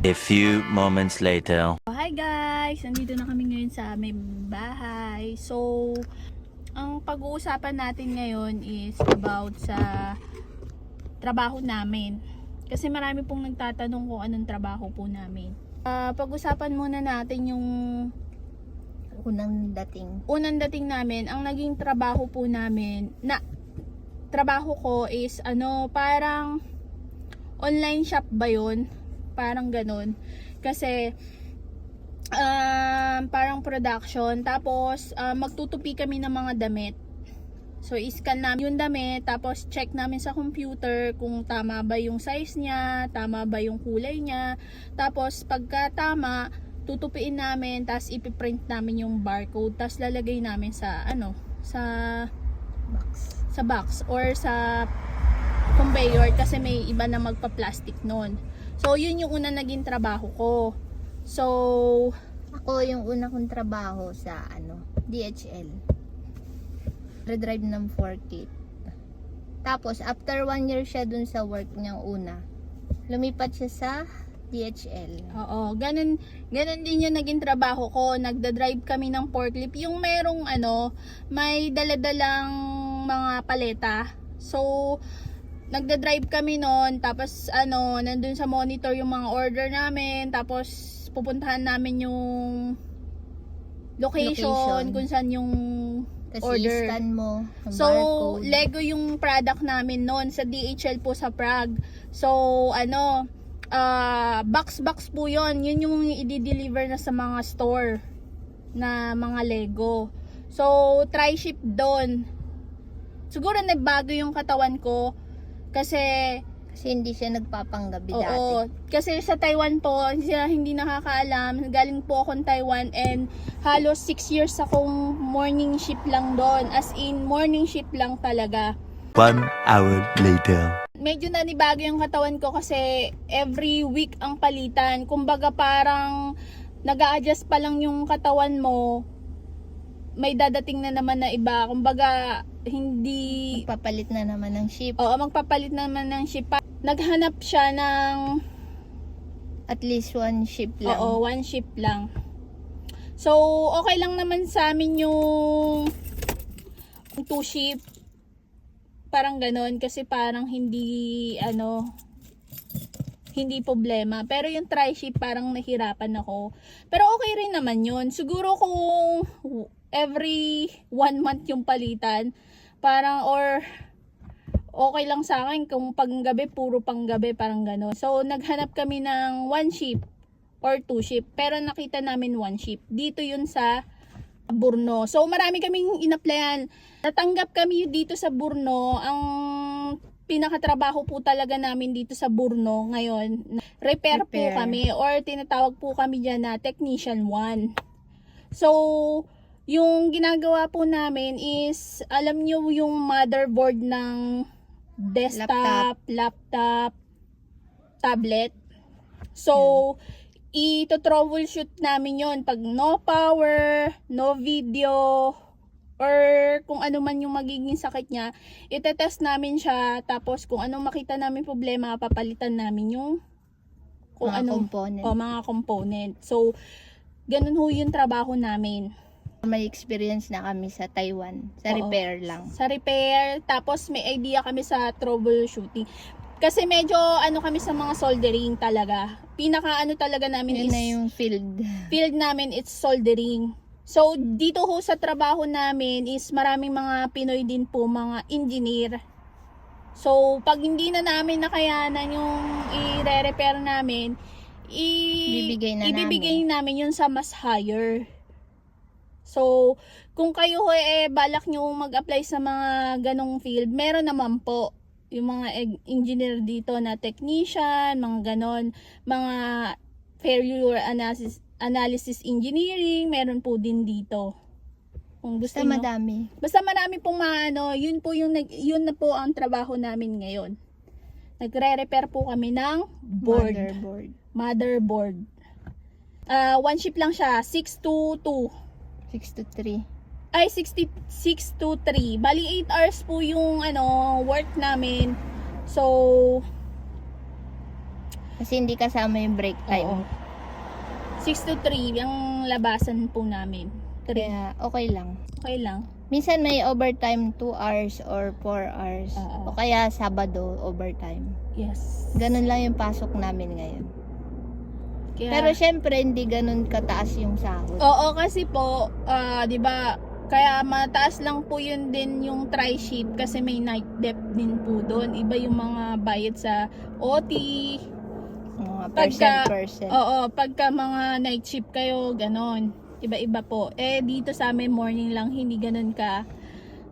A few moments later. Oh, Hi guys! Nandito na kami ngayon sa aming bahay. So, ang pag-uusapan natin ngayon is about sa trabaho namin. Kasi marami pong nagtatanong kung anong trabaho po namin. Ah, pag-usapan muna natin yung Unang dating. unang dating namin, ang naging trabaho po namin, na trabaho ko is ano, parang online shop ba yun? Parang ganun. Kasi, um, parang production. Tapos, ah, magtutupi kami ng mga damit. So, iscan namin yung damit, tapos check namin sa computer kung tama ba yung size niya, tama ba yung kulay niya. Tapos, pagka tama, tutupiin namin, tapos ipiprint namin yung barcode, tapos lalagay namin sa, ano, sa, Box. sa box or sa conveyor kasi may iba na magpa-plastic nun. So, yun yung una naging trabaho ko. So, Ako yung una kong trabaho sa ano, DHL. Redrive ng forklift. Tapos, after one year siya dun sa work niyang una, lumipat siya sa DHL. Oo, ganun, ganun din yung naging trabaho ko. Nagda-drive kami ng forklift. Yung merong ano, may daladalang mga paleta. So, nagda-drive kami noon. Tapos, ano, nandun sa monitor yung mga order namin. Tapos, pupuntahan namin yung location, Location. kung saan yung Tapos order. mo ang So, barcode. Lego yung product namin noon sa DHL po sa Prague. So, ano, ah, box-box po yon Yun yung i-deliver na sa mga store na mga Lego. So, try ship doon. Siguro nagbago yung katawan ko kasi Kasi hindi siya nagpapanggabi dati. Oo. Kasi sa Taiwan po, sila hindi nakakaalam. Galing po akong Taiwan and halos 6 years akong morning shift lang doon. As in, morning shift lang talaga. One hour later. Medyo nanibago yung katawan ko kasi every week ang palitan. Kumbaga parang nag adjust pa lang yung katawan mo, may dadating na naman na iba. Kumbaga, hindi Magpapalit na naman ng ship. Oo, magpapalit naman ng ship. Naghanap siya ng At least one ship lang. Oo, one ship lang. So, okay lang naman sa amin yung two ship. Parang ganon kasi parang hindi ano hindi problema. Pero yung tri ship parang nahirapan ako. Pero okay rin naman yun. Siguro kung every one month yung palitan, parang or okay lang sa akin kung panggabi, puro panggabi, parang gano'n. So, naghanap kami ng one ship or two ship. Pero nakita namin one ship. Dito yun sa Burno. So, marami kaming inaplayan. Natanggap kami dito sa Burno. Ang pinakatrabaho po talaga namin dito sa Burno ngayon, repair, po Repair. kami or tinatawag po kami dyan na Technician 1. So, yung ginagawa po namin is, alam nyo yung motherboard ng desktop, laptop, tablet. So, ito-troubleshoot namin yon pag no power, no video, or kung ano man yung magiging sakit niya, itetest namin siya, tapos kung anong makita namin problema, papalitan namin yung kung mga anong component. o mga component. So, ganun ho yung trabaho namin. May experience na kami sa Taiwan. Sa Oo. repair lang. Sa repair, tapos may idea kami sa troubleshooting. Kasi medyo ano kami sa mga soldering talaga. Pinaka ano talaga namin Yun is na yung field. field namin it's soldering. So dito ho sa trabaho namin is maraming mga Pinoy din po, mga engineer. So pag hindi na namin nakayanan yung i-repair namin, i- Bibigay na ibibigay namin yun sa mas higher. So, kung kayo ho eh balak nyo mag-apply sa mga ganong field, meron naman po yung mga engineer dito na technician, mga ganon, mga failure analysis, analysis engineering, meron po din dito. Kung gusto Basta nyo. madami. Basta marami pong mga ano, yun po yung nag, yun na po ang trabaho namin ngayon. Nagre-repair po kami ng board, Motherboard. motherboard. Ah, one ship lang siya, 6 to 2. 6 to 3. Ay, 66 to 3. Bali, 8 hours po yung ano, work namin. So, Kasi hindi kasama yung break Oo. time. 6 to 3 ang labasan po namin. 3. Kaya okay lang. Okay lang. Minsan may overtime 2 hours or 4 hours. Oo. O kaya Sabado overtime. Yes. Ganun lang yung pasok namin ngayon. Kaya, Pero syempre hindi ganun kataas yung sahod. Oo, kasi po, ah, 'di ba? Kaya mataas lang po yun din yung tri-shift kasi may night dep din po doon. Iba yung mga bayad sa OT. Mga Pagka- percent percent. Oo, pagka mga night shift kayo, ganon. Iba-iba po. Eh, dito sa amin morning lang, hindi ganon ka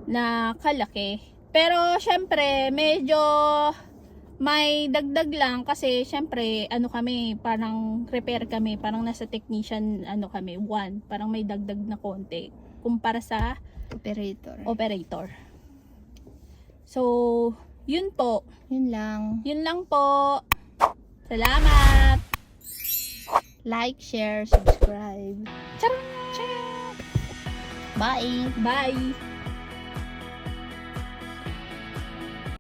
na kalaki. Pero, syempre, medyo may dagdag lang kasi syempre ano kami parang repair kami parang nasa technician ano kami one parang may dagdag na konti kumpara sa Operator. operator so yun po Yun lang. yun lang po salamat Like, share, subscribe. Charot! Bye! bye